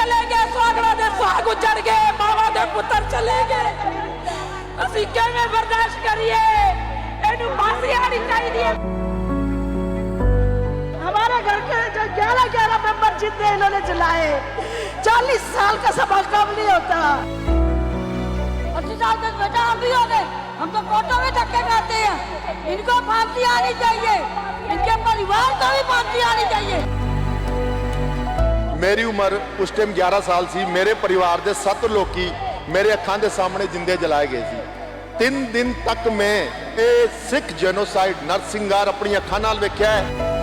ਚਲੇ ਗਏ ਸੁਹਾਗਣਾ ਦੇ ਸੁਹਾਗ ਉੱਜੜ ਗਏ ਮਾਵਾ ਦੇ ਪੁੱਤਰ ਚਲੇ ਗਏ ਅਸੀਂ ਕਿਵੇਂ ਬਰਦਾਸ਼ਤ ਕਰੀਏ ਇਹਨੂੰ ਫਾਂਸੀ ਆਣੀ ਚਾਹੀਦੀ ਹੈ हमारे घर के जो ग्यारह ग्यारह मेंबर जितने इन्होंने जलाए चालीस साल का सभा कम नहीं होता अस्सी साल तक बेटा हम भी हो गए हम तो कोर्टों में धक्के खाते हैं इनको फांसी आनी चाहिए इनके परिवार को भी फांसी आनी चाहिए ਮੇਰੀ ਉਮਰ ਉਸ ਟਾਈਮ 11 ਸਾਲ ਸੀ ਮੇਰੇ ਪਰਿਵਾਰ ਦੇ 7 ਲੋਕੀ ਮੇਰੇ ਅੱਖਾਂ ਦੇ ਸਾਹਮਣੇ ਜਿੰਦੇ ਜਲਾਏ ਗਏ ਸੀ ਤਿੰਨ ਦਿਨ ਤੱਕ ਮੈਂ ਇਹ ਸਿੱਖ ਜੈਨੋਸਾਈਡ ਨਰਸਿੰਗਾਰ ਆਪਣੀ ਅੱਖਾਂ ਨਾਲ ਵੇਖਿਆ ਹੈ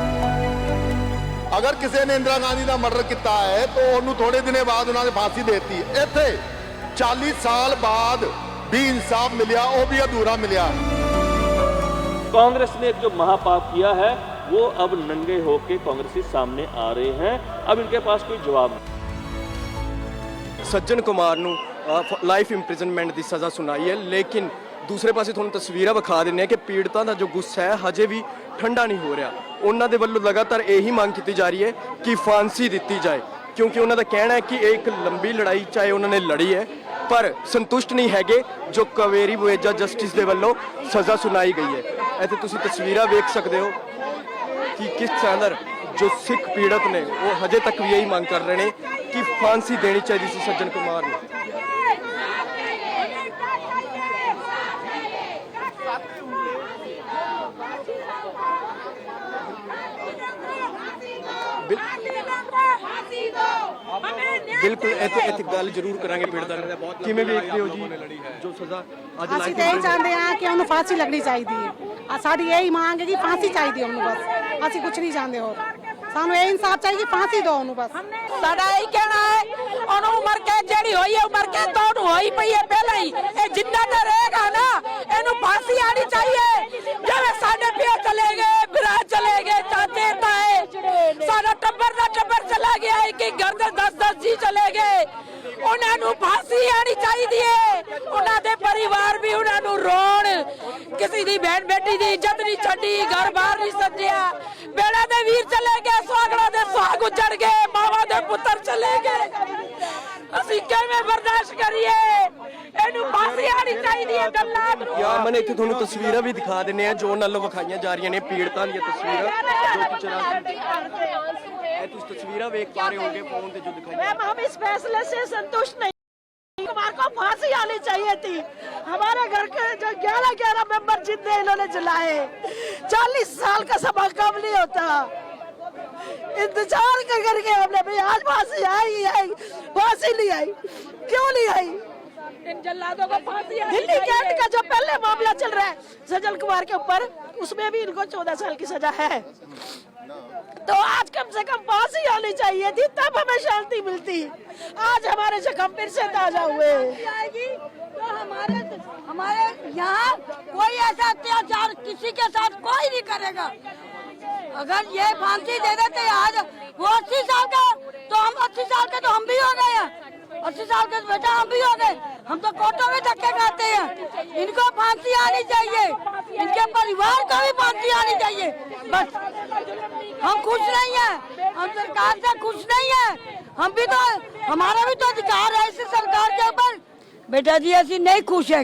ਅਗਰ ਕਿਸੇ ਨੇ ਇੰਦਰਾ ਗਾਂਧੀ ਦਾ ਮਰਡਰ ਕੀਤਾ ਹੈ ਤਾਂ ਉਹਨੂੰ ਥੋੜੇ ਦਿਨੇ ਬਾਅਦ ਉਹਨਾਂ ਨੇ ਫਾਂਸੀ ਦੇ ਦਿੱਤੀ ਇੱਥੇ 40 ਸਾਲ ਬਾਅਦ ਵੀ ਇਨਸਾਫ ਮਿਲਿਆ ਉਹ ਵੀ ਅਧੂਰਾ ਮਿਲਿਆ कांग्रेस ने एक जो महापाप किया है वो अब नंगे होके कांग्रेसी सामने आ रहे हैं अब इनके पास कोई जवाब नहीं ਸੱਜਣ ਕੁਮਾਰ ਨੂੰ ਲਾਈਫ ਇੰਪ੍ਰਿਜ਼ਨਮੈਂਟ ਦੀ ਸਜ਼ਾ ਸੁਣਾਈ ਹੈ ਲੇਕਿਨ ਦੂਸਰੇ ਪਾਸੇ ਤੁਹਾਨੂੰ ਤਸਵੀਰਾਂ ਵਿਖਾ ਦਿੰਨੇ ਆ ਕਿ ਪੀੜਤਾਂ ਦਾ ਜੋ ਗੁੱਸਾ ਹੈ ਹਜੇ ਵੀ ਠੰਡਾ ਨਹੀਂ ਹੋ ਰਿਹਾ ਉਹਨਾਂ ਦੇ ਵੱਲੋਂ ਲਗਾਤਾਰ ਇਹੀ ਮੰਗ ਕੀਤੀ ਜਾ ਰਹੀ ਹੈ ਕਿ ਫਾਂਸੀ ਦਿੱਤੀ ਜਾਏ ਕਿਉਂਕਿ ਉਹਨਾਂ ਦਾ ਕਹਿਣਾ ਹੈ ਕਿ ਇਹ ਇੱਕ ਲੰਬੀ ਲੜਾਈ ਚਾਹੇ ਉਹਨਾਂ ਨੇ ਲੜੀ ਹੈ ਪਰ ਸੰਤੁਸ਼ਟ ਨਹੀਂ ਹੈਗੇ ਜੋ ਕਵੇਰੀ ਬੁਏਜਾ ਜਸਟਿਸ ਦੇ ਵੱਲੋਂ ਸਜ਼ਾ ਸੁਣਾਈ ਗਈ ਹੈ ਇੱਥੇ ਤੁਸੀਂ ਤਸਵੀਰਾਂ ਵੇਖ ਸਕਦੇ ਹੋ ਕਿ ਕਿਸ ਤਰ੍ਹਾਂ ਜੋ ਸਿੱਖ ਪੀੜਤ ਨੇ ਉਹ ਹਜੇ ਤੱਕ ਵੀ ਇਹੀ ਮੰਗ ਕਰ ਰਹੇ ਨੇ ਕਿ ਫਾਂਸੀ ਦੇਣੀ ਚਾਹੀਦੀ ਸੀ ਸੱਜਣ ਕੁਮਾਰ ਨੂੰ। ਬਿਲਕੁਲ ਇੱਥੇ ਇੱਥੇ ਗੱਲ ਜ਼ਰੂਰ ਕਰਾਂਗੇ ਪੀੜਤਾਂ ਨਾਲ ਕਿਵੇਂ ਵੇਖਦੇ ਹੋ ਜੀ ਜੋ ਸਜ਼ਾ ਅੱਜ ਅਸੀਂ ਤਾਂ ਇਹ ਚਾਹੁੰਦੇ ਹਾਂ ਕਿ ਉਹਨੂੰ ਫਾਂਸੀ ਲੱਗਣੀ ਚਾਹੀਦੀ ਹੈ। ਆ ਸਾਡੀ ਇਹੀ ਮੰਗ ਹੈ ਕਿ ਫਾਂਸੀ ਚਾਹੀਦੀ ਹੈ ਉਹਨੂੰ ਬਸ। ਅਸੀਂ ਕੁਝ ਨਹੀਂ ਚਾਹੁੰਦੇ ਹੋਰ। ਸਾਨੂੰ ਇਹ ਇਨਸਾਫ ਚਾਹੀਦਾ, ਫਾਂਸੀ ਦਿਓ ਉਹਨੂੰ ਬਸ। ਸਾਡਾ ਇਹ ਕਹਿਣਾ ਹੈ, ਉਹਨੂੰ ਉਮਰ ਕੈਦ ਜਿਹੜੀ ਹੋਈ ਹੈ ਉਮਰ ਕੈਦ ਤਾਂ ਉਹਨੂੰ ਹੋਈ ਪਈ ਹੈ ਪਹਿਲਾਂ ਹੀ। ਇਹ ਜਿੰਨਾ ਤੇ ਰਹੇਗਾ ਨਾ, ਇਹਨੂੰ ਫਾਂਸੀ ਆਣੀ ਚਾਹੀਏ। ਜਿਵੇਂ ਸਾਡੇ ਪਿਓ ਚਲੇ ਗਏ, ਭਰਾ ਚਲੇ ਗਏ, ਚਾਚੇ, ਤਾਏ, ਸਾਡਾ ਟੱਬਰ ਦਾ ਟੱਬਰ ਚਲਾ ਗਿਆ, ਇੱਕ ਇੱਕ ਘਰ ਦੇ 10 10 ਜੀ ਚਲੇ ਗਏ। ਉਹਨਾਂ ਨੂੰ ਫਾਂਸੀ ਆਣੀ ਚਾਹੀਦੀ ਹੈ ਉਹਨਾਂ ਦੇ ਪਰਿਵਾਰ ਵੀ ਉਹਨਾਂ ਨੂੰ ਰੋਣ ਕਿਸੇ ਦੀ ਬਹਿਣ ਬੇਟੀ ਦੀ ਇੱਜ਼ਤ ਨਹੀਂ ਛੱਡੀ ਘਰ ਬਾਹਰ ਨਹੀਂ ਸੱਜਿਆ ਬੇੜਾ ਦੇ ਵੀਰ ਚਲੇ ਗਏ ਸੁਹਾਗਣਾ ਦੇ ਸੁਹਾਗ ਉੱਜੜ ਗਏ ਮਾਵਾ ਦੇ ਪੁੱਤਰ ਚਲੇ ਗਏ। ਅਸੀਂ ਕਿਵੇਂ ਬਰਦਾਸ਼ਤ ਕਰੀਏ? ਇਹਨੂੰ ਫਾਂਸੀ ਆਣੀ ਚਾਹੀਦੀ ਹੈ ਗੱਲਾਂ ਨੂੰ। ਯਾ ਮਨ ਇੱਥੇ ਤੁਹਾਨੂੰ ਤਸਵੀਰਾਂ ਵੀ ਦਿਖਾ ਦਿੰਨੇ ਆ ਜੋ ਨਾਲ ਵਿਖਾਈਆਂ ਜਾ ਰਹੀਆਂ ਨੇ ਪੀੜਤਾਂ ਦੀਆਂ ਤਸਵੀਰਾਂ। ਜੋ ਕਿ ਚਲਾ ਇਹ ਤੁਸੀਂ ਤਸਵੀਰਾਂ ਵੇਖ ਪਾ ਰਹੇ ਹੋਗੇ ਫੋਨ ਤੇ ਜੋ ਦਿਖਾਈ ਮੈਮ ਹਮ ਇਸ ਫੈਸਲੇ ਸੇ ਸੰਤੁਸ਼ਟ ਨਹੀਂ। कुमार को फांसी आनी चाहिए थी। हमारे घर के जो ग्यारह ग्यारह मेंबर जितने इन्होंने जलाए चालीस साल का सभा कम नहीं होता? इंतज़ार कर करके हमने भाई आज फांसी आई ही आई फांसी नहीं आई। क्यों नहीं आई? इन जल्लादों को फांसी दिल्ली कैंट का जो पहले मामला चल रहा है सजल कुमार के ऊपर उसमें भी इनको चौदह साल की सजा है। तो आज कम से कम फांसी आनी चाहिए थी, तब हमें शांति मिलती। आज हमारे जख्म फिर से ताज़ा हुए। तो हमारे हमारे यहाँ कोई ऐसा अत्याचार किसी के साथ कोई नहीं करेगा। अगर ये फांसी दे देते आज, वो अस्सी साल का तो हम अस्सी साल के तो हम भी हो गए हैं। अस्सी साल के बेटा हम भी हो गए। हम तो कोर्टों में धक्के खाते हैं। इनको फांसी आनी चाहिए। इनके परिवार को भी फांसी आनी चाहिए। बस हम खुश नहीं है। हम सरकार से खुश नहीं है। हम भी तो हमारा भी तो अधिकार है इस सरकार के ऊपर। बेटा जी ऐसी नहीं खुश है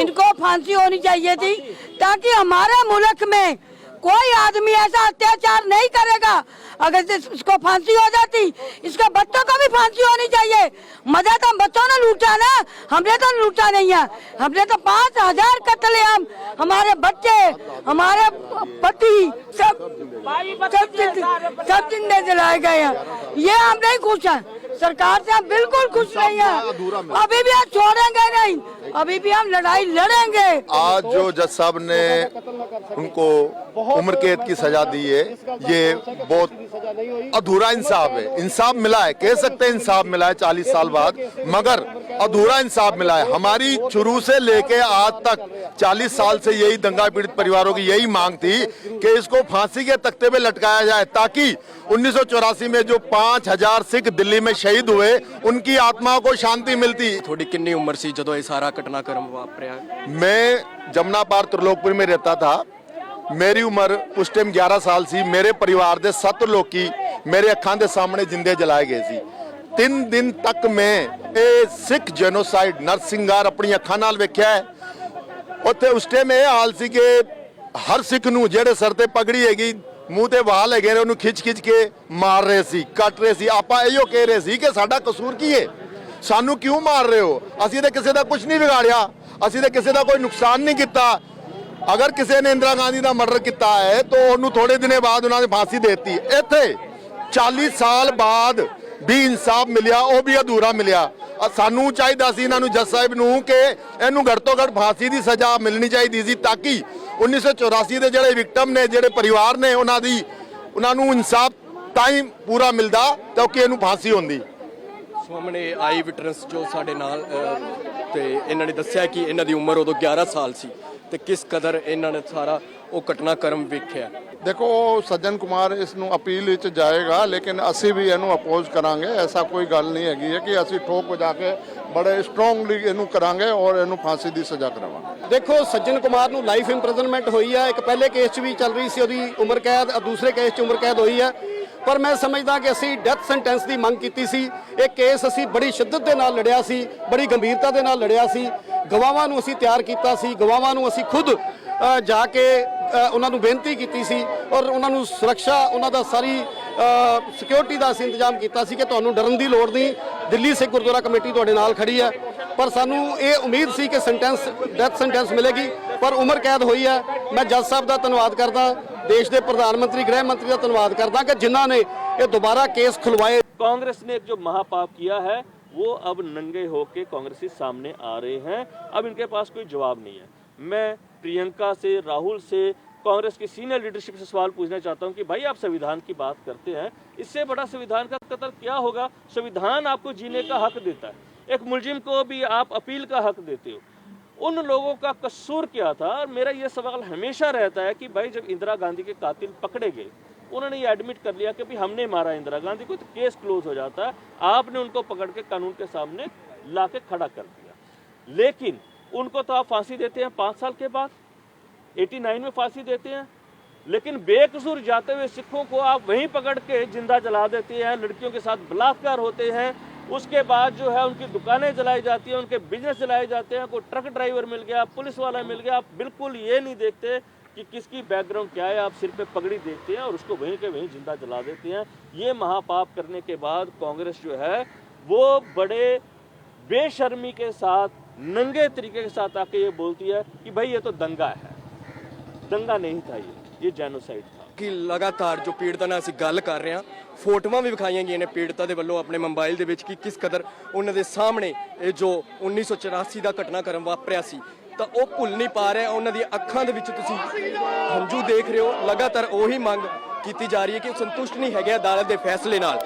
इनको फांसी होनी चाहिए थी ताकि हमारे मुल्क में कोई आदमी ऐसा अत्याचार नहीं करेगा। अगर इसको फांसी हो जाती, इसके बच्चों को भी फांसी होनी चाहिए। मज़ा तो बच्चों ने लूटा ना, हमने तो लूटा नहीं है। हमने तो पाँच हज़ार कत्ले हम। हमारे बच्चे, हमारे पति सब सब जिंदे जलाए गए हैं। ये हम नहीं खुश हैं सरकार से हम बिल्कुल खुश नहीं है। अभी भी हम छोड़ेंगे नहीं। अभी भी हम लड़ाई लड़ेंगे। आज जो जज साहब ने उनको उम्र कैद की सजा दी है ये बहुत अधूरा इंसाफ है। इंसाफ मिला है कह सकते हैं इंसाफ मिला है चालीस साल बाद मगर अधूरा इंसाफ मिला है हमारी शुरू से लेके आज तक चालीस साल से यही दंगा पीड़ित परिवारों की यही मांग थी कि इसको फांसी के तख्ते पे लटकाया जाए ताकि उन्नीस में जो पांच हजार सिख दिल्ली में शहीद हुए उनकी आत्माओं को शांति मिलती ਤੁਹਾਡੀ ਕਿੰਨੀ ਉਮਰ ਸੀ ਜਦੋਂ ਇਹ ਸਾਰਾ ਘਟਨਾਕ੍ਰਮ ਵਾਪਰਿਆ मैं जमुना पार त्रिलोकपुर में रहता था ਮੇਰੀ ਉਮਰ ਉਸ ਟਾਈਮ 11 ਸਾਲ ਸੀ ਮੇਰੇ ਪਰਿਵਾਰ ਦੇ 7 ਲੋਕੀ ਮੇਰੇ ਅੱਖਾਂ ਦੇ ਸਾਹਮਣੇ ਜਿੰਦੇ ਜਲਾਏ ਗਏ ਸੀ ਤਿੰਨ ਦਿਨ ਤੱਕ ਮੈਂ ਇਹ ਸਿੱਖ ਜੈਨੋਸਾਈਡ ਨਰਸਿੰਗਾਰ ਆਪਣੀ ਅੱਖਾਂ ਨਾਲ ਵੇਖਿਆ ਹੈ। ਉੱਥੇ ਉਸ ਟਾਈਮ ਇਹ ਹਾਲ ਸੀ ਕਿ ਹਰ ਸਿੱਖ ਨੂੰ ਜਿਹੜੇ ਸਰ ਤੇ ਪਗੜੀ ਹੈਗੀ, ਮੂੰਹ ਤੇ ਵਾਲ ਹੈਗੇ ਨੇ, ਉਹਨੂੰ ਖਿੱਚ ਖਿੱਚ ਕੇ ਮਾਰ ਰਹੇ ਸੀ, ਕੱਟ ਰਹੇ ਸੀ। ਆਪਾਂ ਇਹੋ ਕਹਿ ਰਹੇ ਸੀ ਕਿ ਸਾਡਾ ਕਸੂਰ ਕੀ ਹੈ? ਸਾਨੂੰ ਕਿਉਂ ਮਾਰ ਰਹੇ ਹੋ? ਅਸੀਂ ਤਾਂ ਕਿਸੇ ਦਾ ਕੁਝ ਨਹੀਂ ਵਿਗਾੜਿਆ। ਅਸੀਂ ਤਾਂ ਕਿਸੇ ਦਾ ਕੋਈ ਨੁਕਸਾਨ ਨਹੀਂ ਕੀਤਾ। ਅਗਰ ਕਿਸੇ ਨੇ ਇੰਦਰਾ ਗਾਂਧੀ ਦਾ ਮਰਡਰ ਕੀਤਾ ਹੈ, ਤਾਂ ਉਹਨੂੰ ਥੋੜੇ ਦਿਨੇ ਬਾਅਦ ਉਹਨਾਂ ਨੇ ਫਾਂਸੀ ਦੇ ਦਿੱਤੀ। ਇੱਥੇ 40 ਸਾਲ ਬਾਅਦ ਵੀ ਇਨਸਾਫ ਮਿਲਿਆ, ਉਹ ਵੀ ਅਧੂਰਾ ਮਿਲਿਆ। ਸਾਨੂੰ ਚਾਹੀਦਾ ਸੀ ਇਹਨਾਂ ਨੂੰ ਜੱਜ ਸਾਹਿਬ ਨੂੰ ਕਿ ਇਹਨੂੰ ਘੱਟ ਤੋਂ ਘੱਟ ਫਾਂਸੀ ਦੀ ਸਜ਼ਾ ਮਿਲਣੀ ਚਾਹੀਦੀ ਸੀ ਤਾਂ ਕਿ 1984 ਦੇ ਜਿਹੜੇ ਵਿਕਟਮ ਨੇ, ਜਿਹੜੇ ਪਰਿਵਾਰ ਨੇ ਉਹਨਾਂ ਦੀ, ਉਹਨਾਂ ਨੂੰ ਇਨਸਾਫ ਤਾਂ ਪੂਰਾ ਮਿਲਦਾ ਕਿਉਂਕਿ ਇਹਨੂੰ ਫਾਂਸੀ ਹੁੰਦੀ। ਸਾਹਮਣੇ ਆਈ ਵਿਟਨੈਸ ਜੋ ਸਾਡੇ ਨਾਲ ਤੇ ਇਹਨਾਂ ਨੇ ਦੱਸਿਆ ਕਿ ਇਹਨਾਂ ਦੀ ਉਮਰ ਉਦੋਂ 11 ਸਾਲ ਸੀ। ਤੇ ਕਿਸ ਕਦਰ ਇਹਨਾਂ ਨੇ ਸਾਰਾ ਉਹ ਘਟਨਾਕ੍ਰਮ ਵੇਖਿਆ। ਦੇਖੋ ਸੱਜਣ ਕੁਮਾਰ ਇਸ ਨੂੰ ਅਪੀਲ ਵਿੱਚ ਜਾਏਗਾ ਲੇਕਿਨ ਅਸੀਂ ਵੀ ਇਹਨੂੰ ਅਪੋਜ਼ ਕਰਾਂਗੇ। ਐਸਾ ਕੋਈ ਗੱਲ ਨਹੀਂ ਹੈਗੀ ਹੈ ਕਿ ਅਸੀਂ ਠੋਕ ਵਜਾ ਕੇ ਬੜੇ ਸਟਰੋਂਗਲੀ ਇਹਨੂੰ ਕਰਾਂਗੇ ਔਰ ਇਹਨੂੰ ਫਾਂਸੀ ਦੀ ਸਜ਼ਾ ਕਰਵਾਵਾਂਗੇ ਦੇਖੋ ਸੱਜਣ ਕੁਮਾਰ ਨੂੰ ਲਾਈਫ ਇੰਪ੍ਰਿਜ਼ਨਮੈਂਟ ਹੋਈ ਹੈ ਇੱਕ ਪਹਿਲੇ ਕੇਸ 'ਚ ਵੀ ਚੱਲ ਰਹੀ ਸੀ ਉਹਦੀ ਉਮਰ ਕੈਦ ਅ ਦੂਸਰੇ ਕੇਸ 'ਚ ਉਮਰ ਕੈਦ ਹੋਈ ਹੈ ਪਰ ਮੈਂ ਸਮਝਦਾ ਕਿ ਅਸੀਂ ਡੈਥ ਸੈਂਟੈਂਸ ਦੀ ਮੰਗ ਕੀਤੀ ਸੀ। ਇਹ ਕੇਸ ਅਸੀਂ ਬੜੀ ਸ਼ਿੱਦਤ ਦੇ ਨਾਲ ਲੜਿਆ ਸੀ ਬੜੀ ਗੰਭੀਰਤਾ ਦੇ ਨਾਲ ਲੜਿਆ ਸੀ। ਗਵਾਹਾਂ ਨੂੰ ਅਸੀਂ ਤਿਆਰ ਕੀਤਾ ਸੀ ਗਵਾਹਾਂ ਨੂੰ ਅਸੀਂ ਖੁਦ ਜਾ ਕੇ ਅ, ਉਹਨਾਂ ਨੂੰ ਬੇਨਤੀ ਕੀਤੀ ਸੀ ਔਰ ਉਹਨਾਂ ਨੂੰ ਸੁਰੱਖਿਆ ਉਹਨਾਂ ਦਾ ਸਾਰੀ ਸਿਕਿਉਰਿਟੀ ਦਾ ਅਸੀਂ ਇੰਤਜ਼ਾਮ ਕੀਤਾ ਸੀ ਕਿ ਤੁਹਾਨੂੰ ਡਰਨ ਦੀ ਲੋੜ ਨਹੀਂ ਦਿੱਲੀ ਸਿੱਖ ਗੁਰਦੁਆਰਾ ਕਮੇਟੀ ਤੁਹਾਡੇ ਨਾਲ ਖੜੀ ਹੈ ਪਰ ਸਾਨੂੰ ਇਹ ਉਮੀਦ ਸੀ ਕਿ ਸੈਂਟੈਂਸ ਡੈਥ ਸੈਂਟੈਂਸ ਮਿਲੇਗੀ ਪਰ ਉਮਰ ਕੈਦ ਹੋਈ ਹੈ ਮੈਂ ਜੱਜ ਸਾਹਿਬ ਦਾ ਧੰਨਵਾਦ ਕਰਦਾ ਦੇਸ਼ ਦੇ ਪ੍ਰਧਾਨ ਮੰਤਰੀ ਗ੍ਰਹਿ ਮੰਤਰੀ ਦਾ ਧੰਨਵਾਦ ਕਰਦਾ ਕਿ ਜਿਨ੍ਹਾਂ ਨੇ ਇਹ ਦੁਬਾਰਾ ਕੇਸ ਖੁਲਵਾਏ कांग्रेस ने एक जो महापाप किया है वो अब नंगे होके कांग्रेसी सामने आ रहे हैं अब इनके पास कोई जवाब नहीं है मैं प्रियंका से, राहुल से, कांग्रेस की सीनियर लीडरशिप से सवाल पूछना चाहता हूँ कि भाई आप संविधान की बात करते हैं, इससे बड़ा संविधान का कत्ल क्या होगा? संविधान आपको जीने का हक देता है। एक मुलजिम को भी आप अपील का हक देते हो। उन लोगों का कसूर क्या था? और मेरा ये सवाल हमेशा रहता है कि भाई जब इंदिरा गांधी के कातिल पकड़े गए, उन्होंने ये एडमिट कर लिया कि भाई हमने मारा इंदिरा गांधी को तो केस क्लोज हो जाता है। आपने उनको पकड़ के कानून के सामने ला खड़ा कर दिया। लेकिन उनको तो आप फांसी देते हैं पाँच साल के बाद 89 में फांसी देते हैं, लेकिन बेकसूर जाते हुए सिखों को आप वहीं पकड़ के ज़िंदा जला देते हैं, लड़कियों के साथ बलात्कार होते हैं, उसके बाद जो है उनकी दुकानें जलाई जाती हैं, उनके बिज़नेस जलाए जाते हैं, कोई ट्रक ड्राइवर मिल गया, पुलिस वाला मिल गया, आप बिल्कुल ये नहीं देखते कि किसकी बैकग्राउंड क्या है, आप सिर पे पगड़ी देखते हैं और उसको वहीं के वहीं ज़िंदा जला देते हैं। ये महापाप करने के बाद कांग्रेस जो है, वो बड़े बेशर्मी के साथ नंगे तरीके के साथ आके ये बोलती है कि भाई ये तो दंगा है दंगा नहीं था ये ये जेनोसाइड था ਕਿ ਲਗਾਤਾਰ ਜੋ ਪੀੜਤਾਂ ਨਾਲ ਅਸੀਂ ਗੱਲ ਕਰ ਰਹੇ ਹਾਂ ਫੋਟੋਆਂ ਵੀ ਵਿਖਾਈਆਂ ਗਈਆਂ ਨੇ ਪੀੜਤਾਂ ਦੇ ਵੱਲੋਂ ਆਪਣੇ ਮੋਬਾਈਲ ਦੇ ਵਿੱਚ ਕਿ ਕਿਸ ਕਦਰ ਉਹਨਾਂ ਦੇ ਸਾਹਮਣੇ ਇਹ ਜੋ 1984 ਦਾ ਘਟਨਾਕ੍ਰਮ ਵਾਪਰਿਆ ਸੀ ਤਾਂ ਉਹ ਭੁੱਲ ਨਹੀਂ ਪਾ ਰਿਹਾ ਉਹਨਾਂ ਦੀਆਂ ਅੱਖਾਂ ਦੇ ਵਿੱਚ ਤੁਸੀਂ ਹੰਝੂ ਦੇਖ ਰਹੇ ਹੋ ਲਗਾਤਾਰ ਉਹੀ ਮੰਗ ਕੀਤੀ ਜਾ ਰਹੀ ਹੈ ਕਿ ਉਹ ਸੰਤੁਸ਼ਟ ਨਹੀਂ ਹੈਗੇ ਅਦਾਲਤ ਦੇ ਫੈਸਲੇ ਨਾਲ